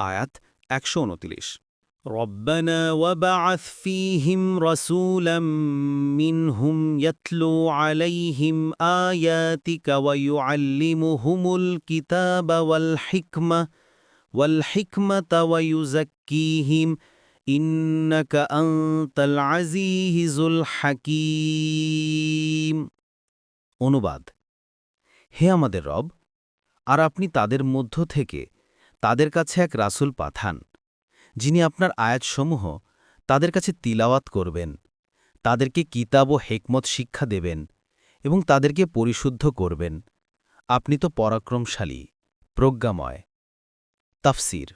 আয়াত একশো উনতিরিশ ربنا وبعث فيهم رسولا منهم يتلو عليهم آياتك ويعلمهم الكتاب والحكمة والحكمة ويزكيهم إنك أنت العزيز الحكيم অনুবাদ হে আমাদের রব আর আপনি তাদের মধ্য থেকে তাদের কাছে এক রাসূল পাঠান, যিনি আপনার আয়াতসমূহ তাদের কাছে তিলাওয়াত করবেন, তাদেরকে কিতাব ও হেকমত শিক্ষা দেবেন এবং তাদেরকে পরিশুদ্ধ করবেন। আপনি তো পরাক্রমশালী, প্রজ্ঞাময়। তাফসির,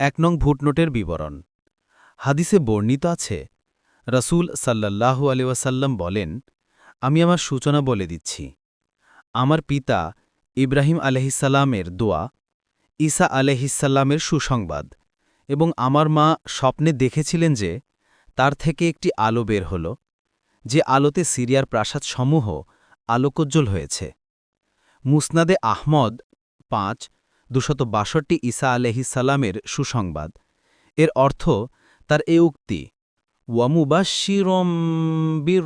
এক নং ভুটনোটের বিবরণ। হাদিসে বর্ণিত আছে, রসুল সাল্লাল্লাহু আলিওয়াসাল্লাম বলেন, আমি আমার সূচনা বলে দিচ্ছি। আমার পিতা ইব্রাহিম আলহিসাল্লামের দোয়া ঈসা আলহিসাল্লামের সুসংবাদ এবং আমার মা স্বপ্নে দেখেছিলেন যে তার থেকে একটি আলো বের হল, যে আলোতে সিরিয়ার প্রাসাদসমূহ আলোকোজ্জ্বল হয়েছে। মুসনাদে আহমদ পাঁচ, দুশত বাষট্টি ঈসা আলহিসাল্লামের সুসংবাদ। এর অর্থ তার এ উক্তি ওয়ামুবাশিরম বীর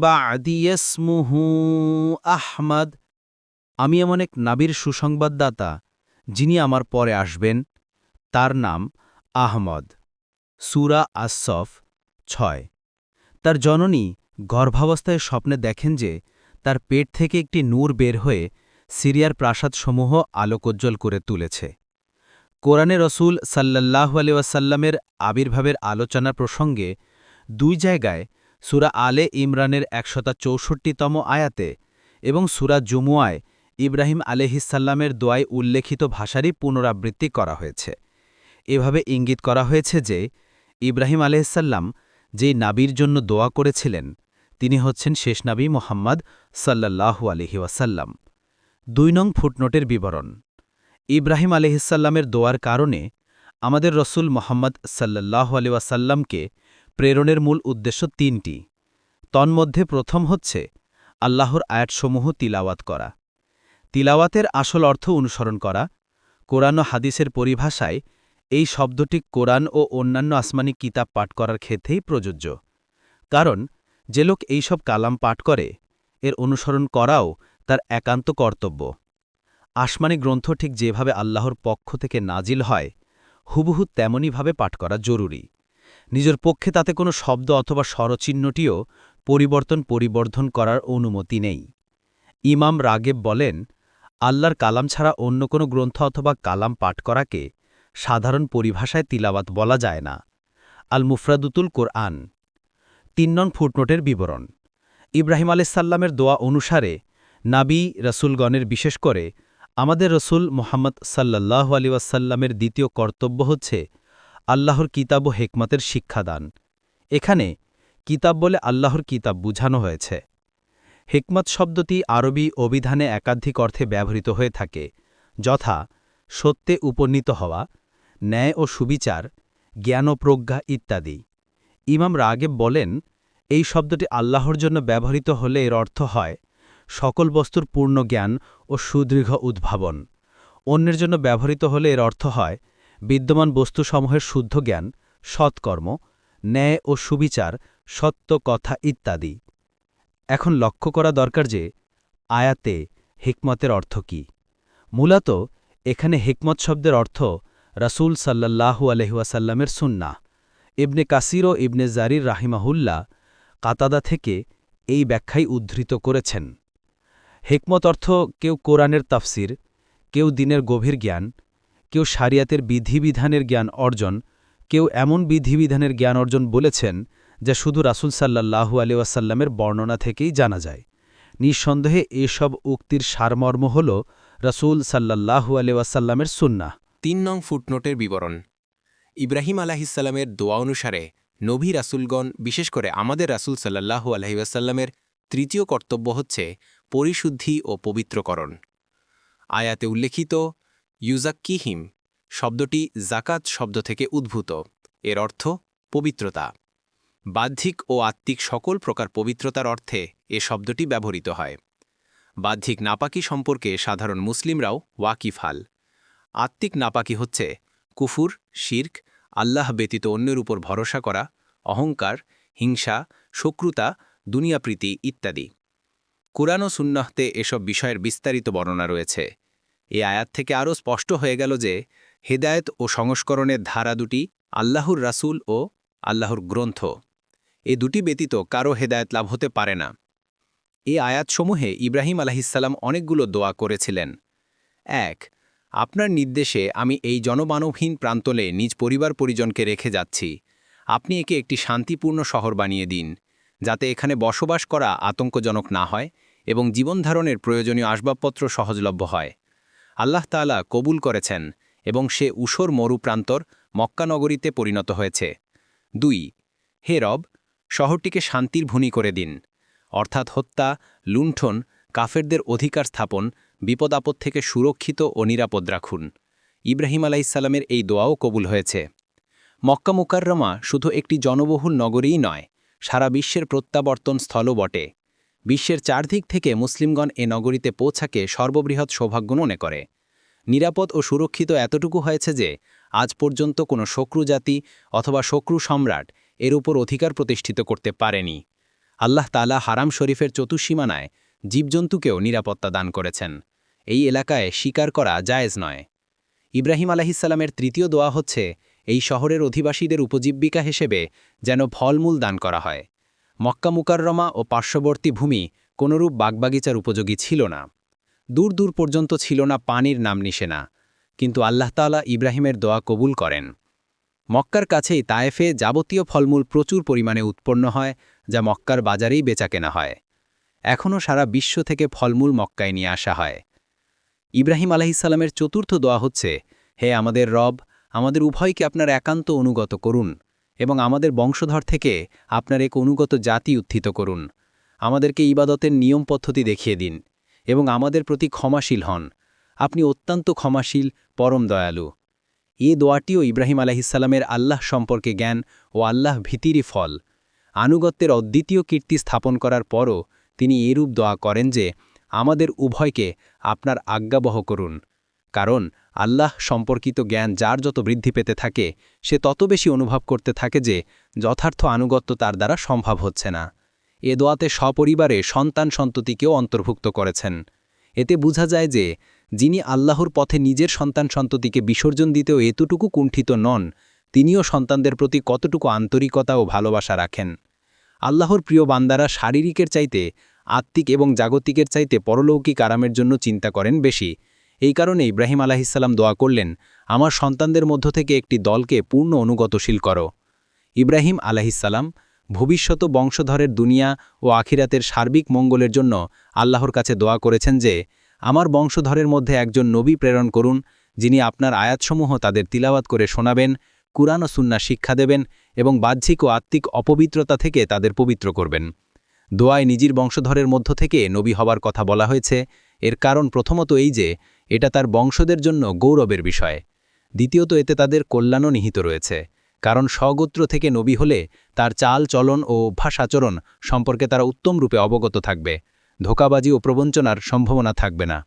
বাদিয়াসমুহু আহমদ আমি এমন এক নাবির সুসংবাদদাতা, যিনি আমার পরে আসবেন। তার নাম আহমদ। সুরা আসফ ছয়। তার জননী গর্ভাবস্থায় স্বপ্নে দেখেন যে তার পেট থেকে একটি নূর বের হয়ে সিরিয়ার প্রাসাদসমূহ আলোকোজ্জ্বল করে তুলেছে। কোরআনে রসুল সাল্লাল্লাহু আলিয়াসাল্লামের আবির্ভাবের আলোচনা প্রসঙ্গে দুই জায়গায় সুরা আলে ইমরানের একশতা চৌষট্টিতম আয়াতে এবং সুরা জুমুয়ায় ইব্রাহিম আলেহিসাল্লামের দোয়ায় উল্লেখিত ভাষারই পুনরাবৃত্তি করা হয়েছে। এভাবে ইঙ্গিত করা হয়েছে যে, ইব্রাহিম আলেহিসাল্লাম যেই নাবির জন্য দোয়া করেছিলেন, তিনি হচ্ছেন শেষ নাবী মোহাম্মদ সাল্লাল্লাহু আলহি দুই নং ফুটনোটের বিবরণ। ইব্রাহিম আলহিসাল্লামের দোয়ার কারণে আমাদের রসুল মোহাম্মদ সাল্লাল্লাহু আলি ওয়াসাল্লামকে প্রেরণের মূল উদ্দেশ্য তিনটি। তন্মধ্যে প্রথম হচ্ছে আল্লাহর আয়াতসমূহ তিলাওয়াত করা। তিলাওয়াতের আসল অর্থ অনুসরণ করা। কোরআন ও হাদিসের পরিভাষায় এই শব্দটি কোরআন ও অন্যান্য আসমানি কিতাব পাঠ করার ক্ষেত্রেই প্রযোজ্য। কারণ, যে লোক এইসব কালাম পাঠ করে, এর অনুসরণ করাও তার একান্ত কর্তব্য। আসমানি গ্রন্থ ঠিক যেভাবে আল্লাহর পক্ষ থেকে নাজিল হয়, হুবহু তেমনইভাবে পাঠ করা জরুরি। নিজের পক্ষে তাতে কোনো শব্দ অথবা স্বরচিহ্নটিও পরিবর্তন পরিবর্ধন করার অনুমতি নেই। ইমাম রাগেব বলেন আল্লাহর কালাম ছাড়া অন্য কোনো গ্রন্থ অথবা কালাম পাঠ করাকে সাধারণ পরিভাষায় তিলাওয়াত বলা যায় না। আল মুফরাদুতুল কোরআন। তিন নন ফুটনোটের বিবরণ। ইব্রাহিম আলাইসাল্লামের দোয়া অনুসারে নাবি, রসুলগণের বিশেষ করে আমাদের রসুল মোহাম্মদ সাল্লাহ আলী ওয়াসাল্লামের দ্বিতীয় কর্তব্য হচ্ছে আল্লাহর কিতাব ও হেকমতের শিক্ষাদান। এখানে কিতাব বলে আল্লাহর কিতাব বুঝানো হয়েছে। হেকমত শব্দটি আরবি অভিধানে একাধিক অর্থে ব্যবহৃত হয়ে থাকে, যথা সত্যে উপনীত হওয়া, ন্যায় ও সুবিচার, জ্ঞান ও প্রজ্ঞা ইত্যাদি। ইমাম রাগেব বলেন, এই শব্দটি আল্লাহর জন্য ব্যবহৃত হলে এর অর্থ হয় সকল বস্তুর পূর্ণ জ্ঞান ও সুদৃঢ় উদ্ভাবন। অন্যের জন্য ব্যবহৃত হলে এর অর্থ হয় বিদ্যমান বস্তুসমূহের শুদ্ধ জ্ঞান, সৎকর্ম, ন্যায় ও সুবিচার, সত্য কথা ইত্যাদি। এখন লক্ষ্য করা দরকার যে আয়াতে হিকমতের অর্থ কি। মূলত এখানে হিকমত শব্দের অর্থ রাসূল সাল্লাল্লাহু আলহিউসাল্লামের সুন্না ইবনে কাসির ও ইবনে জারির রাহিমাহুল্লা কাতাদা থেকে এই ব্যাখ্যাই উদ্ধৃত করেছেন। হেকমত অর্থ কেউ কোরআনের তাফসির, কেউ দিনের গভীর জ্ঞান, কেউ সারিয়াতের বিধিবিধানের জ্ঞান অর্জন, কেউ এমন বিধিবিধানের জ্ঞান অর্জন বলেছেন যা শুধু রাসুল সাল্লাহু আলিউসাল্লামের বর্ণনা থেকেই জানা যায়। নিঃসন্দেহে এসব উক্তির সারমর্ম হল রাসুল সাল্লাহু আলিউসাল্লামের সুন্না তিন নং ফুটনোটের বিবরণ। ইব্রাহিম আলাহিসাল্লামের দোয়া অনুসারে নবী রাসুলগণ, বিশেষ করে আমাদের রাসুল সাল্লাহু আলহিউসাল্লামের তৃতীয় কর্তব্য হচ্ছে পরিশুদ্ধি ও পবিত্রকরণ। আয়াতে উল্লেখিত ইউজাক্কিহিম শব্দটি জাকাত শব্দ থেকে উদ্ভূত। এর অর্থ পবিত্রতা। বাহ্যিক ও আত্মিক সকল প্রকার পবিত্রতার অর্থে এ শব্দটি ব্যবহৃত হয়। বাহ্যিক নাপাকি সম্পর্কে সাধারণ মুসলিমরাও ওয়াকিফাল আত্মিক নাপাকি হচ্ছে কুফুর, শির্ক, আল্লাহ ব্যতীত অন্যের উপর ভরসা করা, অহংকার, হিংসা, শত্রুতা, দুনিয়াপ্রীতি ইত্যাদি। কুরআন ও সুন্নাহতে এসব বিষয়ের বিস্তারিত বর্ণনা রয়েছে। এ আয়াত থেকে আরও স্পষ্ট হয়ে গেল যে হেদায়েত ও সংস্করণের ধারা দুটি আল্লাহর রাসূল ও আল্লাহর গ্রন্থ। এ দুটি ব্যতীত কারও হেদায়েত লাভ হতে পারে না। এই আয়াতসমূহে ইব্রাহিম আলাহিসাল্লাম অনেকগুলো দোয়া করেছিলেন। এক, আপনার নির্দেশে আমি এই জনমানবহীন প্রান্তলে নিজ পরিবার পরিজনকে রেখে যাচ্ছি। আপনি একে একটি শান্তিপূর্ণ শহর বানিয়ে দিন, যাতে এখানে বসবাস করা আতঙ্কজনক না হয় এবং জীবনধারণের প্রয়োজনীয় আসবাবপত্র সহজলভ্য হয়। আল্লাহ তাআলা কবুল করেছেন এবং সে উষর মরু প্রান্তর মক্কানগরীতে পরিণত হয়েছে। দুই, হে রব শহরটিকে শান্তির ভূমি করে দিন। অর্থাৎ হত্যা, লুণ্ঠন, কাফেরদের অধিকার স্থাপন বিপদ আপদ থেকে সুরক্ষিত ও নিরাপদ রাখুন। ইব্রাহিম আলাইসাল্লামের এই দোয়াও কবুল হয়েছে। মক্কা মুকাররমা শুধু একটি জনবহুল নগরীই নয়, সারা বিশ্বের প্রত্যাবর্তন স্থলও বটে। বিশ্বের চারদিক থেকে মুসলিমগণ এ নগরীতে পৌঁছাকে সর্ববৃহৎ সৌভাগ্য মনে করে। নিরাপদ ও সুরক্ষিত এতটুকু হয়েছে যে, আজ পর্যন্ত কোনো শক্রু জাতি অথবা শক্রু সম্রাট এর উপর অধিকার প্রতিষ্ঠিত করতে পারেনি। আল্লাহ তালা হারাম শরীফের চতুসীমানায় জীবজন্তুকেও নিরাপত্তা দান করেছেন। এই এলাকায় শিকার করা জায়েজ নয়। ইব্রাহিম আলাহিসাল্লামের তৃতীয় দোয়া হচ্ছে, এই শহরের অধিবাসীদের উপজীবিকা হিসেবে যেন ফলমূল দান করা হয়। মক্কা মুকাররমা ও পার্শ্ববর্তী ভূমি কোনরূপ বাগবাগিচার উপযোগী ছিল না। দূর দূর পর্যন্ত ছিল না পানির নাম নিশেনা। কিন্তু আল্লাহ তাআলা ইব্রাহিমের দোয়া কবুল করেন। মক্কার কাছেই তায়েফে যাবতীয় ফলমূল প্রচুর পরিমাণে উৎপন্ন হয়, যা মক্কার বাজারেই বেচাকেনা হয়। এখনও সারা বিশ্ব থেকে ফলমূল মক্কায় নিয়ে আসা হয়। ইব্রাহিম আলাহিসাল্লামের চতুর্থ দোয়া হচ্ছে, হে আমাদের রব, আমাদের উভয়কে আপনার একান্ত অনুগত করুন এবং আমাদের বংশধর থেকে আপনার এক অনুগত জাতি উত্থিত করুন। আমাদেরকে ইবাদতের নিয়ম পদ্ধতি দেখিয়ে দিন এবং আমাদের প্রতি ক্ষমাশীল হন। আপনি অত্যন্ত ক্ষমাশীল, পরম দয়ালু। এ দোয়াটিও ইব্রাহিম আলাহিসাল্লামের আল্লাহ সম্পর্কে জ্ঞান ও আল্লাহ ভীতিরই ফল। আনুগত্যের অদ্বিতীয় কীর্তি স্থাপন করার পরও তিনি এরূপ দোয়া করেন যে, আমাদের উভয়কে আপনার আজ্ঞাবহ করুন। কারণ আল্লাহ সম্পর্কিত জ্ঞান যার যত বৃদ্ধি পেতে থাকে, সে তত বেশি অনুভব করতে থাকে যে, যথার্থ আনুগত্য তার দ্বারা সম্ভব হচ্ছে না। এ দোয়াতে সপরিবারে সন্তান সন্ততিকেও অন্তর্ভুক্ত করেছেন। এতে বোঝা যায় যে যিনি আল্লাহর পথে নিজের সন্তান সন্ততিকে বিসর্জন দিতেও এতটুকু কুণ্ঠিত নন, তিনিও সন্তানদের প্রতি কতটুকু আন্তরিকতা ও ভালোবাসা রাখেন। আল্লাহর প্রিয় বান্দারা শারীরিকের চাইতে, আত্মিক এবং জাগতিকের চাইতে পরলৌকিক আরামের জন্য চিন্তা করেন বেশি। এই কারণে ইব্রাহিম আলাহিসাল্লাম দোয়া করলেন, আমার সন্তানদের মধ্য থেকে একটি দলকে পূর্ণ অনুগতশীল করো। ইব্রাহিম আলাহিসাল্লাম ভবিষ্যত বংশধরের দুনিয়া ও আখিরাতের সার্বিক মঙ্গলের জন্য আল্লাহর কাছে দোয়া করেছেন যে আমার বংশধরের মধ্যে একজন নবী প্রেরণ করুন, যিনি আপনার আয়াতসমূহ তাদের তিলাওয়াত করে শোনাবেন, কুরআন ও সুন্না শিক্ষা দেবেন এবং বাহ্যিক ও আত্মিক অপবিত্রতা থেকে তাদের পবিত্র করবেন। দোয়ায় নিজের বংশধরের মধ্য থেকে নবী হবার কথা বলা হয়েছে। এর কারণ প্রথমত এই যে, এটা তার বংশদের জন্য গৌরবের বিষয়। দ্বিতীয়ত, এতে তাদের কল্যাণও নিহিত রয়েছে। কারণ স্বগোত্র থেকে নবী হলে তার চাল চলন ও অভ্যাস আচরণ সম্পর্কে তারা উত্তম রূপে অবগত থাকবে। ধোকাবাজি ও প্রবঞ্চনার সম্ভাবনা থাকবে না।